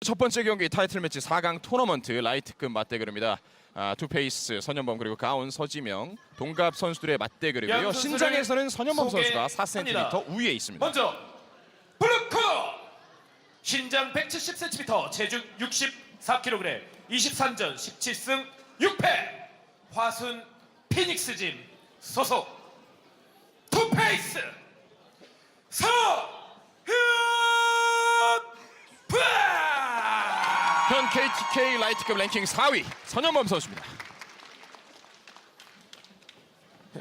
첫 번째 경기 타이틀 매치 4강 토너먼트 라이트급 맞대결입니다. 아, 투페이스 선현범 그리고 가온 서지명 동갑 선수들의 맞대결이고요. 양 선수를 신장에서는 선현범 선수가 소개합니다. 4cm 우위에 있습니다. 먼저 블루코 신장 170cm 체중 64kg 23전 17승 6패 화순 피닉스 짐 소속 투페이스 서 KTK 라이트급 랭킹 4위 선현범 선수입니다.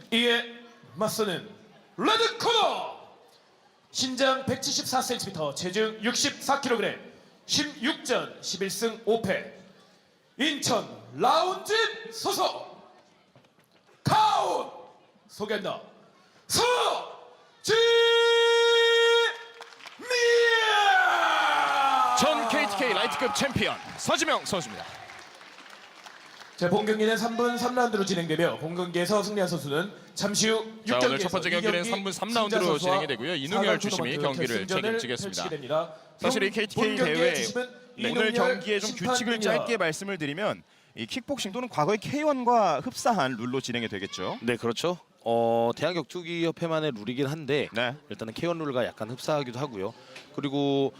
이에 맞서는 레드 코너! 신장 174cm 체중 64kg 16전 11승 5패. 인천 라운진 소속! 카운! 소개한다. 서지미야 전 KTK 라이트급 챔피언 서지명 선수입니다. 자, 본 경기는 3분 3라운드로 진행되며 본 경기에서 승리한 선수는 잠시 후 자, 6경기에서 오늘 첫 번째 경기는 3분 3라운드로 진행이 되고요. 이능열 주심이 경기를 책임지겠습니다. 사실 이 KTK 대회 네, 오늘 경기에 좀 규칙을 짧게 말씀을 드리면 이 킥복싱 또는 과거의 K1과 흡사한 룰로 진행이 되겠죠. 네 그렇죠. 어 대한 격투기 협회만의 룰이긴 한데 네. 일단은 K1 룰과 약간 흡사하기도 하고요. 그리고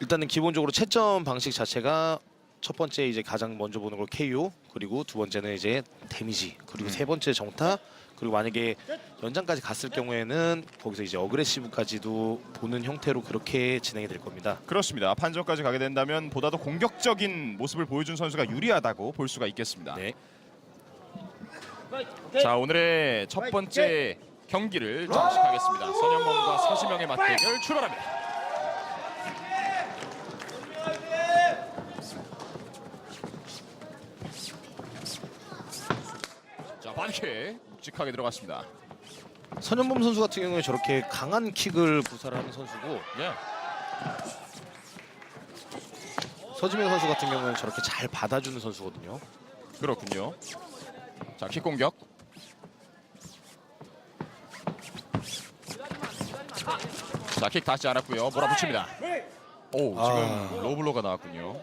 일단은 기본적으로 채점 방식 자체가 첫 번째 이제 가장 먼저 보는 걸 KO 그리고 두 번째는 이제 데미지 그리고 음. 세 번째 정타 그리고 만약에 연장까지 갔을 경우에는 거기서 이제 어그레시브까지도 보는 형태로 그렇게 진행이 될 겁니다. 그렇습니다. 판정까지 가게 된다면 보다 더 공격적인 모습을 보여준 선수가 유리하다고 볼 수가 있겠습니다. 네. 자 오늘의 첫 번째 경기를 장식하겠습니다. 선현범과 서지명의 맞대결 출발합니다. 자 반킥 묵직하게 들어갔습니다. 선현범 선수 같은 경우에 저렇게 강한 킥을 구사를 하는 선수고 네. 서지명 선수 같은 경우는 저렇게 잘 받아주는 선수거든요. 그렇군요. 자 킥 공격. 자 킥 닿지 않았고요. 몰아붙입니다. 오 지금 아. 로블로가 나왔군요.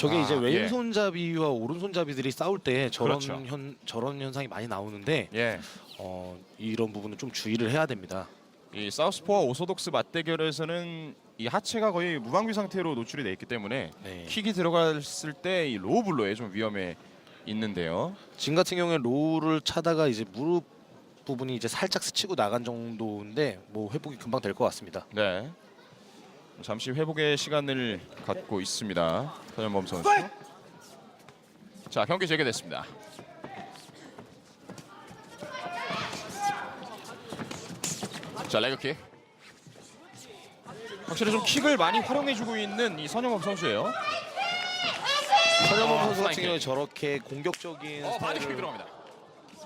저게 아, 이제 예. 왼손잡이와 오른손잡이들이 싸울 때 저런 그렇죠. 현 저런 현상이 많이 나오는데 예. 어, 이런 부분은 좀 주의를 해야 됩니다. 이 사우스포와 오소독스 맞대결에서는 이 하체가 거의 무방비 상태로 노출이 돼 있기 때문에 네. 킥이 들어갔을 때 이 로우 블로에 좀 위험해 있는데요. 지금 같은 경우에 로우를 차다가 이제 무릎 부분이 이제 살짝 스치고 나간 정도인데 뭐 회복이 금방 될 것 같습니다. 네. 잠시 회복의 시간을 갖고 있습니다. 선현범 선수. 자 경기 재개됐습니다. 자 레그킥. 확실히 좀 킥을 많이 활용해주고 있는 이 선현범 선수예요. 선현범 아, 선수 같은 경우에 저렇게 공격적인 어 바디킥 스타일을 들어갑니다.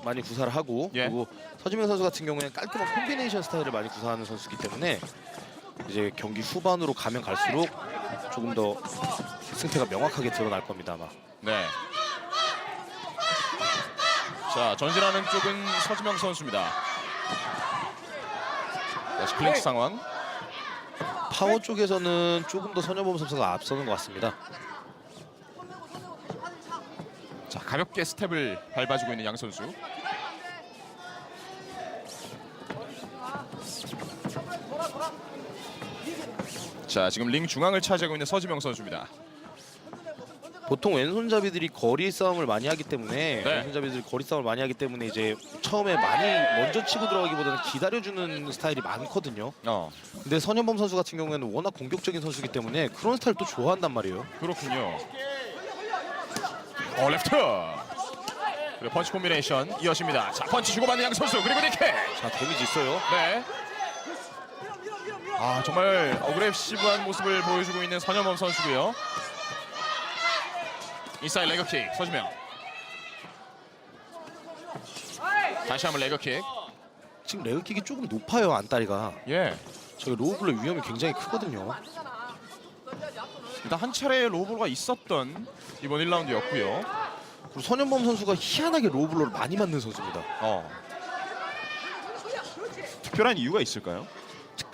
많이 구사를 하고 예. 그리고 서지명 선수 같은 경우에는 깔끔한 콤비네이션 스타일을 많이 구사하는 선수이기 때문에 이제 경기 후반으로 가면 갈수록 조금 더 승패가 명확하게 드러날 겁니다 아마. 네. 자 전진하는 쪽은 서지명 선수입니다. 다시 클린치 상황. 파워 쪽에서는 조금 더 선여범 선수가 앞서는 것 같습니다. 자 가볍게 스텝을 밟아주고 있는 양 선수. 자 지금 링 중앙을 차지하고 있는 서지명 선수입니다. 보통 왼손잡이들이 거리 싸움을 많이 하기 때문에 네. 왼손잡이들이 거리 싸움을 많이 하기 때문에 이제 처음에 많이 먼저 치고 들어가기보다는 기다려주는 스타일이 많거든요. 어 근데 선현범 선수 같은 경우에는 워낙 공격적인 선수이기 때문에 그런 스타일 또 좋아한단 말이에요. 그렇군요. 어 레프트. 그리고 펀치 콤비네이션 이어집니다. 자 펀치 주고받는 양 선수 그리고 니킥. 자 데미지 있어요. 네. 아 정말 어그레시브한 모습을 보여주고 있는 선현범 선수고요. 인사이드 레그킥 서지명. 다시 한번 레그킥. 지금 레그킥이 조금 높아요 안다리가. 예. 저기 로우블의 위험이 굉장히 크거든요. 일단 한 차례 로브가 있었던 이번 1라운드였고요. 그리고 선현범 선수가 희한하게 로우블러를 많이 맞는 선수입니다. 어. 특별한 이유가 있을까요?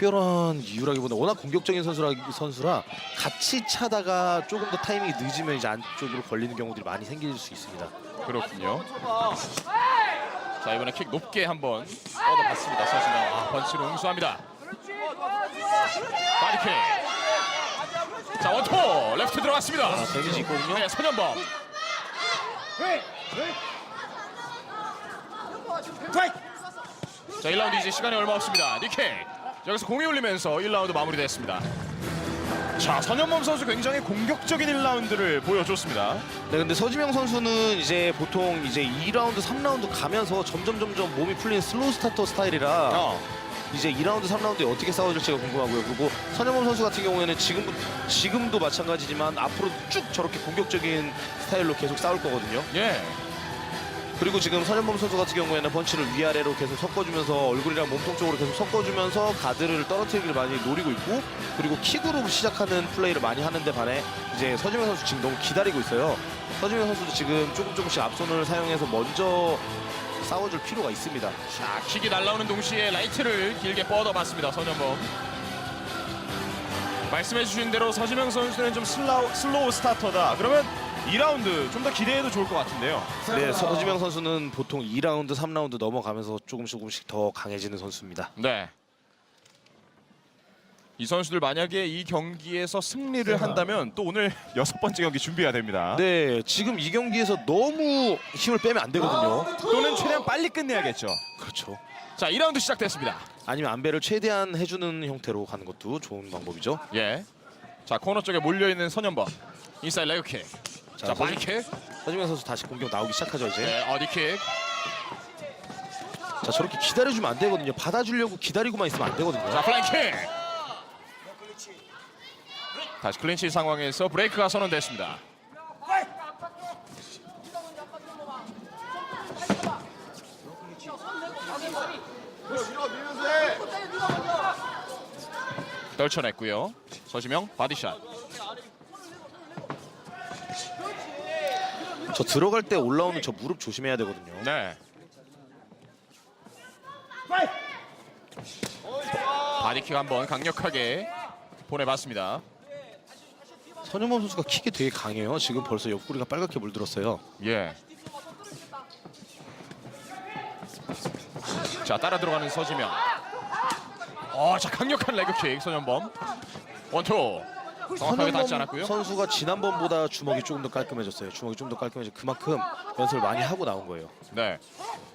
특별한 이유라기보다 워낙 공격적인 선수라 선수라 같이 차다가 조금 더 타이밍이 늦으면 이제 안쪽으로 걸리는 경우들이 많이 생길 수 있습니다. 그렇군요. 자 이번에 킥 높게 한번 뻗어봤습니다. 서진영 아, 펀치로 응수합니다. 바디킥. 자 원투 레프트 들어갔습니다. 아, 데미지 있거든요. 네 선현범. 자 1라운드 이제 시간이 얼마 없습니다. 니킥. 여기서 공이 울리면서 1라운드 마무리됐습니다. 자 선현범 선수 굉장히 공격적인 1라운드를 보여줬습니다. 네, 근데 서지명 선수는 이제 보통 이제 2라운드, 3라운드 가면서 점점 점점 몸이 풀리는 슬로우 스타터 스타일이라 어. 이제 2라운드, 3라운드에 어떻게 싸워줄지가 궁금하고요. 그리고 선영범 선수 같은 경우에는 지금 지금도 마찬가지지만 앞으로 쭉 저렇게 공격적인 스타일로 계속 싸울 거거든요. 예. 그리고 지금 선현범 선수 같은 경우에는 펀치를 위아래로 계속 섞어주면서 얼굴이랑 몸통 쪽으로 계속 섞어주면서 가드를 떨어뜨리기를 많이 노리고 있고 그리고 킥으로 시작하는 플레이를 많이 하는데 반해 이제 서지명 선수 지금 너무 기다리고 있어요. 서지명 선수도 지금 조금 조금씩 앞손을 사용해서 먼저 싸워줄 필요가 있습니다. 자, 킥이 날라오는 동시에 라이트를 길게 뻗어봤습니다. 선현범. 말씀해주신 대로 서지명 선수는 좀 슬로우, 슬로우 스타터다. 그러면 2라운드 좀 더 기대해도 좋을 것 같은데요. 네, 서지명 선수는 보통 2라운드, 3라운드 넘어가면서 조금씩 조금씩 더 강해지는 선수입니다. 네. 이 선수들 만약에 이 경기에서 승리를 한다면 또 오늘 여섯 번째 경기 준비해야 됩니다. 네, 지금 이 경기에서 너무 힘을 빼면 안 되거든요. 또는 최대한 빨리 끝내야겠죠. 그렇죠. 자, 2라운드 시작됐습니다. 아니면 안배를 최대한 해주는 형태로 가는 것도 좋은 방법이죠. 예. 자, 코너 쪽에 몰려 있는 선현범. 인사이드 레그킥. 자, 자, 바디킥. 서지명 선수 다시 공격 나오기 시작하죠 이제. 네, 어디킥. 자 저렇게 기다려주면 안 되거든요. 받아주려고 기다리고만 있으면 안 되거든요. 자 플랭킹 다시 클린치 상황에서 브레이크가 선언됐습니다 떨쳐냈고요 서지명 바디샷 저 들어갈 때 올라오는 저 무릎 조심해야 되거든요. 네 바디킥 한번 강력하게 보내봤습니다 선영범 선수가 킥이 되게 강해요. 지금 벌써 옆구리가 빨갛게 물들었어요. 예. 자 따라 들어가는 서지명. 어, 자 강력한 레그킥 손현범. 원투. 정확하게 닿지 않았고요. 선수가 지난번보다 주먹이 조금 더 깔끔해졌어요. 주먹이 좀 더 깔끔해져. 그만큼 연습을 많이 하고 나온 거예요. 네.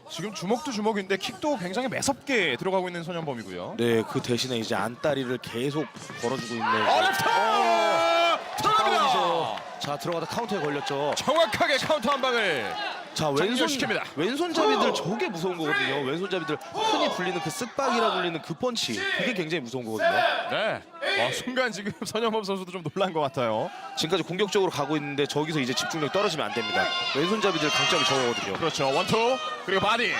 지금 주먹도 주먹인데 킥도 굉장히 매섭게 들어가고 있는 손현범이고요. 네, 그 대신에 이제 안다리를 계속 걸어주고 있는. 어, 레프트! 들어갑니다. 자 들어가다 카운터에 걸렸죠. 정확하게 카운터 한 방을. 자 왼손 장렬시킵니다. 왼손잡이들 저게 무서운 거거든요. 왼손잡이들 흔히 불리는 그 쓱박이라 불리는 그 펀치 그게 굉장히 무서운 거거든요. 네. 와, 순간 지금 손현범 선수도 좀 놀란 것 같아요. 지금까지 공격적으로 가고 있는데 저기서 이제 집중력 떨어지면 안 됩니다. 왼손잡이들 강점이 저거거든요. 그렇죠. 원투 그리고 바디.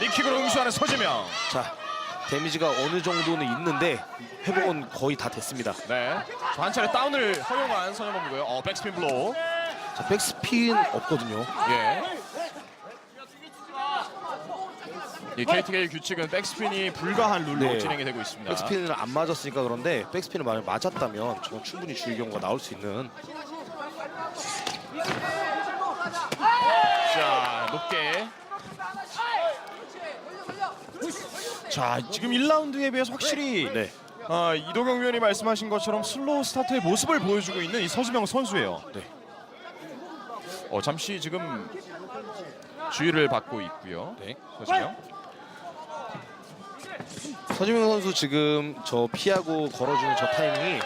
니킥으로 응수하는 서지명. 자 데미지가 어느 정도는 있는데 회복은 거의 다 됐습니다. 네. 자, 한 차례 다운을 허용한 선현범이고요. 어, 백스핀 블로우. 자 백스핀 없거든요. 예. 이 KTK 규칙은 백스핀이 불가한 룰로 네. 진행이 되고 있습니다. 백스핀을 안 맞았으니까 그런데 백스핀을 만약 맞았다면 저건 충분히 주의 경우가 나올 수 있는 자, 높게. 자, 지금 1라운드에 비해서 확실히 네. 아, 이도경 위원이 말씀하신 것처럼 슬로우 스타트의 모습을 보여주고 있는 이 서지명 선수예요. 네. 어, 잠시 지금 주의를 받고 있고요. 네. 서지명. 서지명 선수 지금 저 피하고 걸어주는 저 타이밍이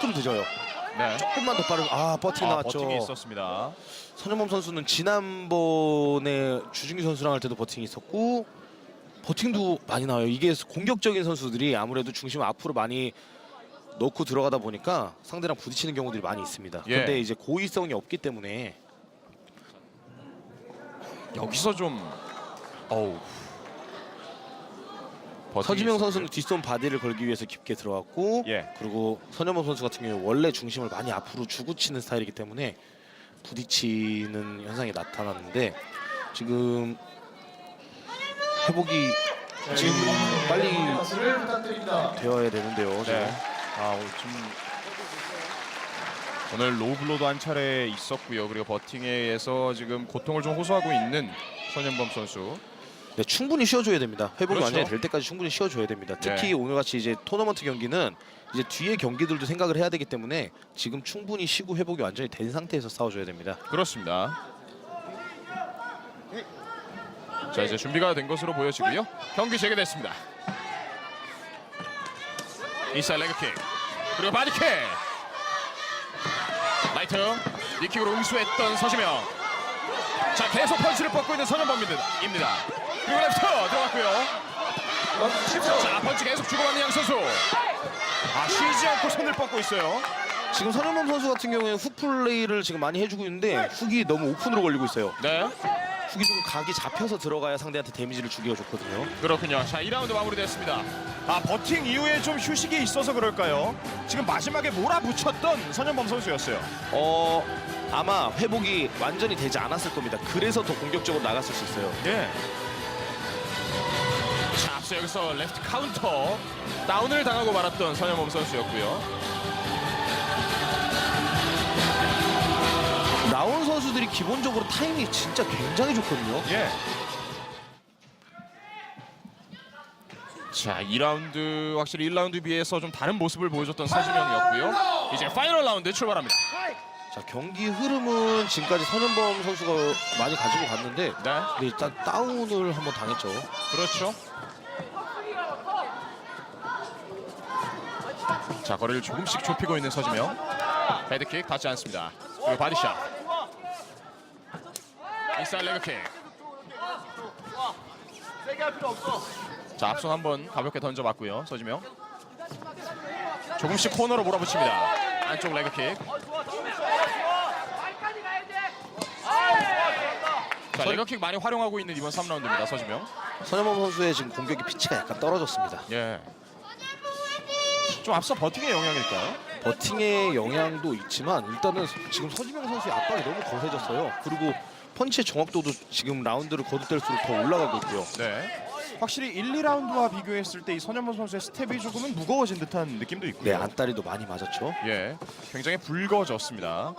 조금 늦어요. 네. 조금만 더 빠르면 아 버팅 아, 나왔죠. 버팅이 있었습니다. 선현범 선수는 지난번에 주중기 선수랑 할 때도 버팅이 있었고 버팅도 많이 나와요. 이게 공격적인 선수들이 아무래도 중심 앞으로 많이 넣고 들어가다 보니까 상대랑 부딪히는 경우들이 많이 있습니다. 예. 근데 이제 고의성이 없기 때문에 여기서 좀 어우. 서지명. 선수는 뒷손 바디를 걸기 위해서 깊게 들어갔고 예. 그리고 선현범 선수 같은 경우에 원래 중심을 많이 앞으로 주고 치는 스타일이기 때문에 부딪히는 현상이 나타났는데 지금 회복이 지금 빨리. 되어야 되는데요. 지금. 네. 아 오늘 좀 오늘 로블로도 한 차례 있었고요. 그리고 버팅에서 지금 고통을 좀 호소하고 있는 선현범 선수. 네, 충분히 쉬어줘야 됩니다. 회복이 그렇죠. 완전히 될 때까지 충분히 쉬어줘야 됩니다. 특히 네. 오늘 같이 이제 토너먼트 경기는 이제 뒤에 경기들도 생각을 해야 되기 때문에 지금 충분히 쉬고 회복이 완전히 된 상태에서 싸워줘야 됩니다. 그렇습니다. 자 이제 준비가 된 것으로 보여지고요. 경기 재개됐습니다. 인사이드 레그킥 그리고 바디킥 라이트. 니킥으로 응수했던 서지명. 자 계속 펀치를 뻗고 있는 선현범입니다. 입니다. 그리고 레프트 들어갔고요. 자 펀치 계속 주고받는 양 선수. 아 쉬지 않고 손을 뻗고 있어요. 지금 선현범 선수 같은 경우에는 훅 플레이를 지금 많이 해주고 있는데 훅이 너무 오픈으로 걸리고 있어요. 네 훅이 좀 각이 잡혀서 들어가야 상대한테 데미지를 주기가 좋거든요. 그렇군요. 자, 2라운드 마무리됐습니다. 아, 버팅 이후에 좀 휴식이 있어서 그럴까요? 지금 마지막에 몰아붙였던 선현범 선수였어요. 어 아마 회복이 완전히 되지 않았을 겁니다. 그래서 더 공격적으로 나갔을 수 있어요. 예. 자, 앞서 여기서 레프트 카운터 다운을 당하고 말았던 선현범 선수였고요. 선수들이 기본적으로 타이밍이 진짜 굉장히 좋거든요. 예. 자, 2라운드 확실히 1라운드 비해서 좀 다른 모습을 보여줬던 서지명이었고요. 이제 파이널 라운드 출발합니다. 자 경기 흐름은 지금까지 선현범 선수가 많이 가지고 갔는데 네. 근데 일단 다운을 한번 당했죠. 그렇죠. 자 거리를 조금씩 좁히고 있는 서지명. 헤드킥 닿지 않습니다. 그리고 바디샷. 인사이드 레그킥. 자 앞손 한번 가볍게 던져봤고요. 서지명. 조금씩 코너로 몰아붙입니다. 안쪽 레그킥. 자 레그킥 많이 활용하고 있는 이번 3라운드입니다. 서지명. 선현범 선수의 지금 공격의 피치가 약간 떨어졌습니다. 예. 좀 앞서 버팅의 영향일까요? 버팅의 영향도 있지만 일단은 지금 서지명 선수의 압박이 너무 거세졌어요. 그리고 펀치의 정확도도 지금 라운드를 거듭될수록 더 올라가고 있고요. 네. 확실히 1, 2라운드와 비교했을 때 이 선현범 선수의 스텝이 조금은 무거워진 듯한 느낌도 있고요. 네, 안다리도 많이 맞았죠. 예. 굉장히 붉어졌습니다.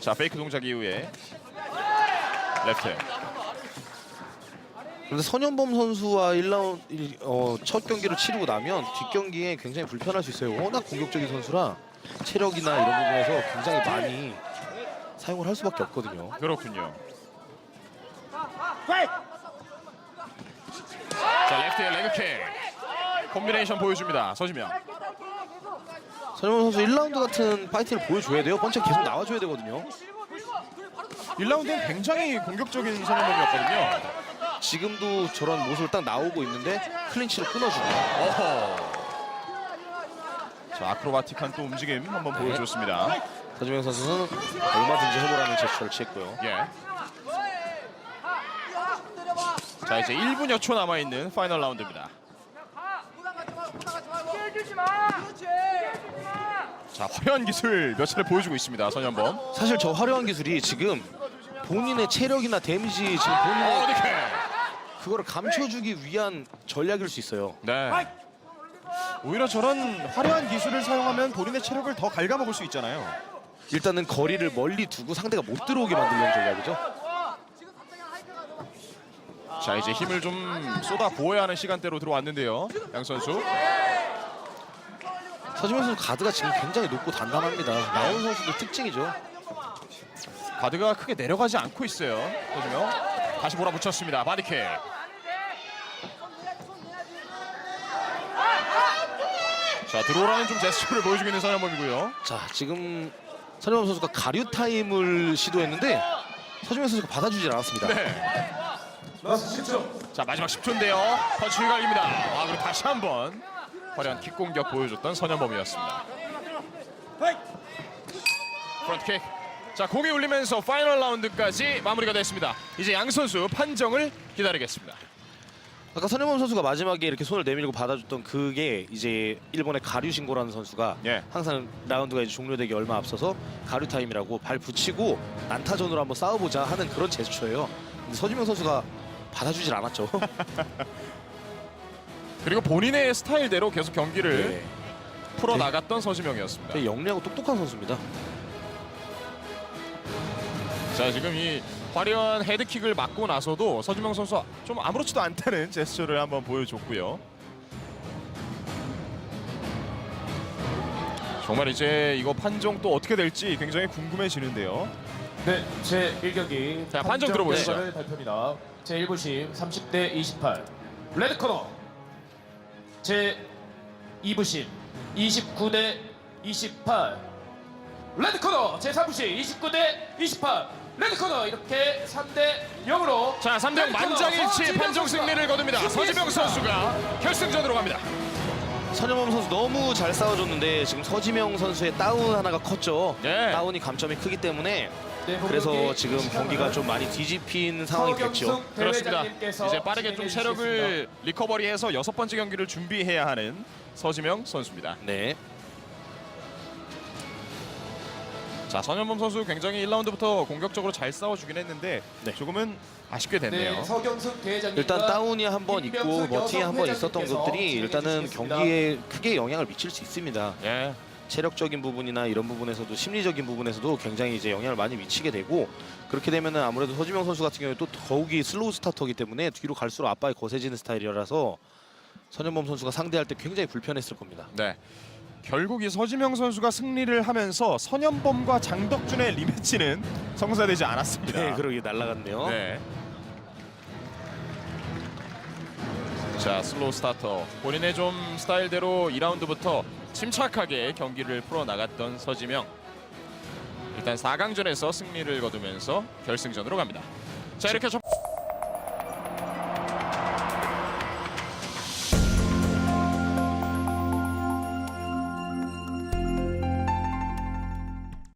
자, 페이크 동작 이후에 레프트. 근데 선현범 선수와 1라운드 어, 첫 경기를 치르고 나면 뒷경기에 굉장히 불편할 수 있어요. 워낙 공격적인 선수라 체력이나 이런 부분에서 굉장히 많이 사용을 할 수밖에 없거든요. 그렇군요. 자, 레프트의 레그킥. 콤비네이션 보여줍니다. 서지명. 선현범 선수 1라운드 같은 파이트를 보여줘야 돼요. 펀치가 계속 나와줘야 되거든요. 1라운드는 굉장히 공격적인 선현범이었거든요. 지금도 저런 모습을 딱 나오고 있는데 클린치를 끊어주고 어허. 자, 아크로바틱한 또 움직임 한번 보여줬습니다. 서지명 선수는 얼마든지 해보라는 제스처를 취했고요. 예. 자, 이제 1분여 초 남아 있는 파이널 라운드입니다. 자, 화려한 기술 몇 차례 보여주고 있습니다. 선현범. 사실 저 화려한 기술이 지금 본인의 체력이나 데미지 지금 어, 본인의 이렇게. 그거를 감춰주기 위한 전략일 수 있어요. 네. 오히려 저런 화려한 기술을 사용하면 본인의 체력을 더 갉아먹을 수 있잖아요. 일단은 거리를 멀리 두고 상대가 못 들어오게 만들려는 전략이죠. 자, 이제 힘을 좀 쏟아 부어야 하는 시간대로 들어왔는데요. 양 선수. 서지명 선수 가드가 지금 굉장히 높고 단단합니다. 나온 선수도 특징이죠. 가드가 크게 내려가지 않고 있어요. 보시면 다시 몰아붙였습니다. 바디킥. 자 들어오라는 좀 제스처를 보여주고 있는 선현범이고요. 자 지금 서지명 선수가 가류 타임을 시도했는데 서지명 선수가 받아주질 않았습니다. 네. 라스트 10초. 자 마지막 10초인데요. 펀치 휘갈립니다. 아 그리고 다시 한번 화려한 킥 공격 보여줬던 선현범이었습니다. 프런트 킥. 자 공이 울리면서 파이널 라운드까지 마무리가 됐습니다. 이제 양 선수 판정을 기다리겠습니다. 아까 선현범 선수가 마지막에 이렇게 손을 내밀고 받아줬던 그게 이제 일본의 가류 신고라는 선수가 예. 항상 라운드가 이제 종료되기 얼마 앞서서 가류 타임이라고 발 붙이고 난타전으로 한번 싸워보자 하는 그런 제스처예요. 근데 서지명 선수가 받아주질 않았죠. 그리고 본인의 스타일대로 계속 경기를 네. 풀어 나갔던 서지명이었습니다. 되게 영리하고 똑똑한 선수입니다. 자 지금 이 화려한 헤드킥을 맞고 나서도 서지명 선수 좀 아무렇지도 않다는 제스처를 한번 보여줬고요. 정말 이제 이거 판정 또 어떻게 될지 굉장히 궁금해지는데요. 네, 제 1경기 자, 판정 들어보시죠. 발표입니다. 제 1부심 30대 28 레드 코너 제 2부심 29대 28 레드 코너 제 3부심 29대 28 레드 코너 이렇게 3대 0으로 자 3대0 만장일치 판정 승리를 거둡니다. 서지명 선수가 결승전으로 갑니다. 선영범 선수 너무 잘 싸워줬는데 지금 서지명 선수의 다운 하나가 컸죠. 네. 다운이 감점이 크기 때문에 네, 그래서 지금 경기가 좀 많이 뒤집힌 상황이 됐죠. 그렇습니다. 이제 빠르게 좀 체력을 리커버리해서 여섯 번째 경기를 준비해야 하는 서지명 선수입니다. 네. 자 선현범 선수 굉장히 1라운드부터 공격적으로 잘 싸워주긴 했는데 네. 조금은 아쉽게. 됐네요. 네, 서경숙 대회장님 일단 다운이 한 번 있고 김병수 버팅이 한번 있었던 여성 것들이 회장님께서 일단은 진행해. 경기에 크게 영향을 미칠 수 있습니다. 예. 체력적인 부분이나 이런 부분에서도 심리적인 부분에서도 굉장히 이제 영향을 많이 미치게 되고 그렇게 되면은 아무래도 서지명 선수 같은 경우에 또 더욱이 슬로우 스타터기 때문에 뒤로 갈수록 압박이 거세지는 스타일이라서 선현범 선수가 상대할 때 굉장히 불편했을 겁니다. 네. 결국 이 서지명 선수가 승리를 하면서 선현범과 장덕준의 리매치는 성사되지 않았습니다. 네, 그러게 날라갔네요. 네. 자 슬로우 스타터 본인의 좀 스타일대로 2라운드부터 침착하게 경기를 풀어 나갔던 서지명 일단 4강전에서 승리를 거두면서 결승전으로 갑니다. 자 이렇게 첫